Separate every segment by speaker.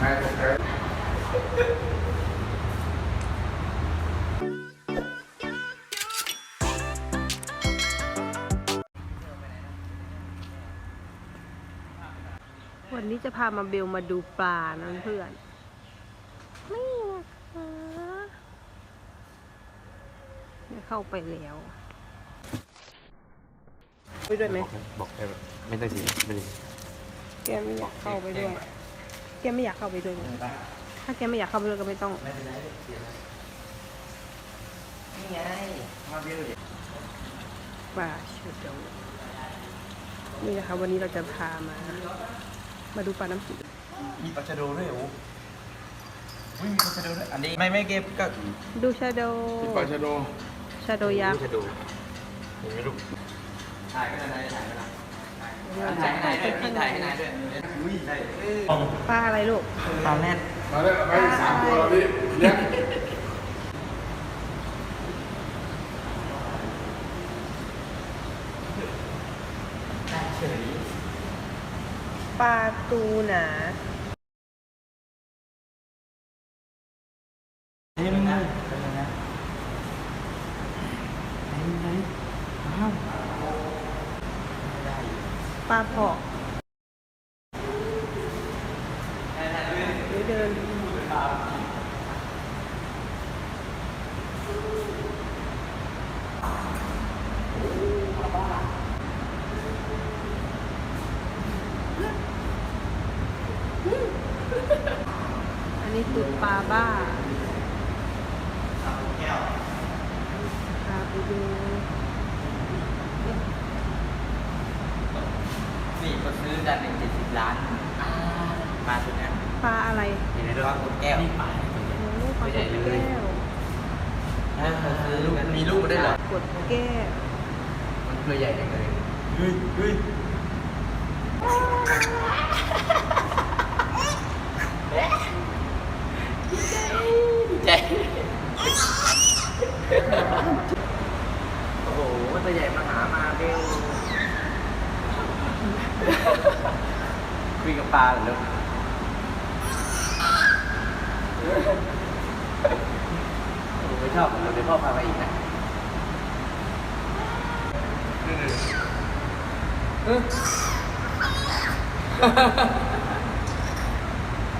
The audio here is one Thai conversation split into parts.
Speaker 1: วันนี้จะพามาเบลมาดูปลานะเพื่อนนี่นะคะเนี่ยเข้าไปแล้วไปด้วยไหม
Speaker 2: บอกได้ไม่ต้องสิไม่ได้
Speaker 1: แกไม่อยากเข้าไปด้วย แกไม่อยากเข้าไปด้วยไงถ้าแกไม่อยากเข้าไปด้วยก็ไม่ต้อง
Speaker 2: นี่ไงมาวิวดิ
Speaker 1: ปลาชุดโดนี่นะคะวันนี้เราจะพามา มาดูปลาน้ำจืด
Speaker 2: มีปลาชะโดด้วยโอ้อุ้ยมีปลาชะโดด้วยอันนี้ไม่ไม่เก็บก็
Speaker 1: ดูชาโด
Speaker 3: ปลาชะโด
Speaker 1: ชาโดยักษ์
Speaker 2: ชะโดเห็นไหมลูกถ่ายก็ได้ถ่ายก็ได้
Speaker 1: เรา
Speaker 2: ถ่า
Speaker 1: จะ
Speaker 2: ยให้
Speaker 1: เข้า
Speaker 2: นา
Speaker 1: ไป
Speaker 2: ยด้วย
Speaker 1: ข้างใน
Speaker 2: ถ่ายให้นายด้วยอุ้ยใช่
Speaker 1: ปลาอะไรลูก
Speaker 2: ตอนแรก
Speaker 3: มาแล้วไปสามตัวแล้วพี่เลี้ยง
Speaker 2: เฉย
Speaker 1: ปลาตูหนา
Speaker 2: นี่มึงนะเป็นยังไงไหนไหนอ้าว
Speaker 1: ปลาเผาะหรือเดินอันนี้คือปลาบ้าปลาบูดู
Speaker 2: นี่ก็ ซื้อกันหนึ่งเจ็ดสิบล้านมาตัวเนี้ย
Speaker 1: ปลาอะไร
Speaker 2: เห็นไหมปลากดแก้วนี่ปลา
Speaker 1: โอ้ปลากดแก้ว
Speaker 2: ถ้าเขาซื้อลูกมีลูกมาได้วยเหรอ ก
Speaker 1: ดแก้ว
Speaker 2: มันตัวใหญ่จังเลยเฮ้ยเฮ้ยดีใจโอ้โห มันตัวใหญ่มาหามาเบล คุยกับปลาเหรอลูกโอ้โหไม่ชอบเดี๋ยวพ่อพาไปอีกนะ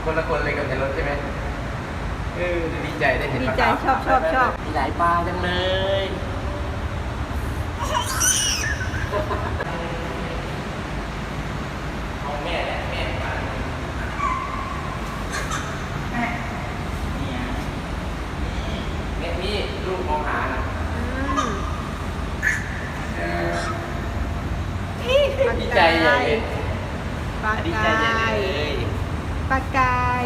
Speaker 2: คนละคนเลยกับในรถใช่ไหมเออดีใจได้เห็น
Speaker 1: ดี
Speaker 2: ปลา
Speaker 1: ใจ
Speaker 2: คาร์ฟ
Speaker 1: ชอบชอบชอบ
Speaker 2: มีหลายปลาจังเลยเอา แม่แหละแม่มาแม่เนี่ยนี่แม่พี่ลูกมองหานะ
Speaker 1: อืม
Speaker 2: ดีใจใหญ่เลย
Speaker 1: ปลา
Speaker 2: ดีใจ
Speaker 1: กา
Speaker 2: ใหญ่
Speaker 1: ย
Speaker 2: เลย
Speaker 1: ปลากาย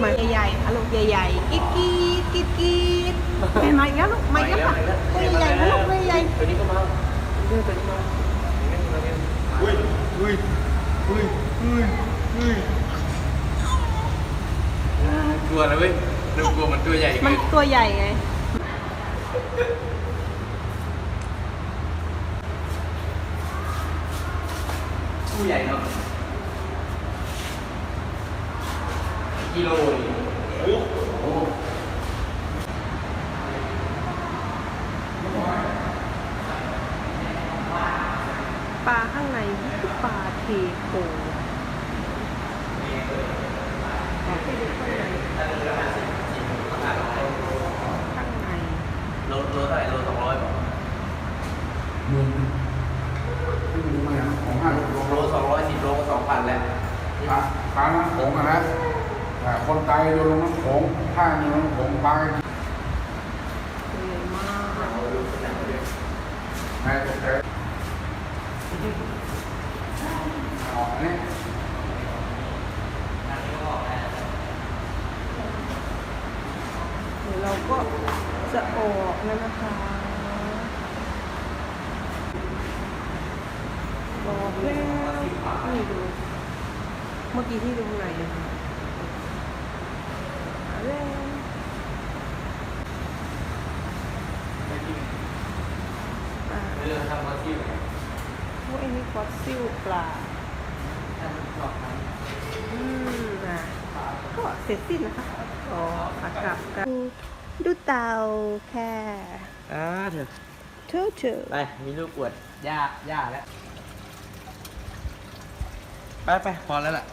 Speaker 1: หมาใหญ่ๆอะลูกใหญ่ๆกิ๊ดกิ๊ดกิ๊ดกิ๊ดไม่มาอีกแล้วลูกมาอีกแล้วค่ะตัวใหญ่ๆนะลูกตัวใหญ่
Speaker 2: ตัวนี้ก็มาเรื่ องตัวนี้มาอุ้ยอุ้ยอุ้ยอุ้ยอุ้ยกลัวนะเว้ยดูกลัวมันตัวใหญ่
Speaker 1: มั
Speaker 2: เกิ
Speaker 1: น
Speaker 2: น
Speaker 1: ตัวใหญ่ไง
Speaker 2: ตัวใหญ่เนาะกิโลนี่โอ้โห
Speaker 1: ปลาข้างในคือปลาเทโพปลาเทโข้างในข้างใน
Speaker 2: โลโลเท่าไหร่โลสองร้อยป่ะ
Speaker 3: หมื่นที่ดูมาอย่างของห้าโล
Speaker 2: โลสองร้อยสิบโลก็สองพันแล้ว
Speaker 3: ปลาปลาน้ำโขงอะนะแต่คนไทยโดนลงน้ำโขงถ้ามีน้ำโขงปลา
Speaker 1: ตัวใหญ่มาก
Speaker 3: ในตกใจอ๋ออันนี้
Speaker 1: เดี๋ยวเราก็จะออกแล้วนะคะออกแล้วนี่ดู เมื่อกี้ที่ดูข้างในนะคะมาแล้วปลา
Speaker 2: เรื่องทำมาที่ไหน
Speaker 1: โอ้ยอันนี้ฟอสซิลปลา อืมอะก็เสร็จสิ้นนะคะอ๋อขากลับกันดูเตาแค่
Speaker 2: อ่าเถอะ
Speaker 1: เท่าเธอ
Speaker 2: ไปมีลูกอวดย่าย่าแล้ว ไปไปพอแล้วล่ะ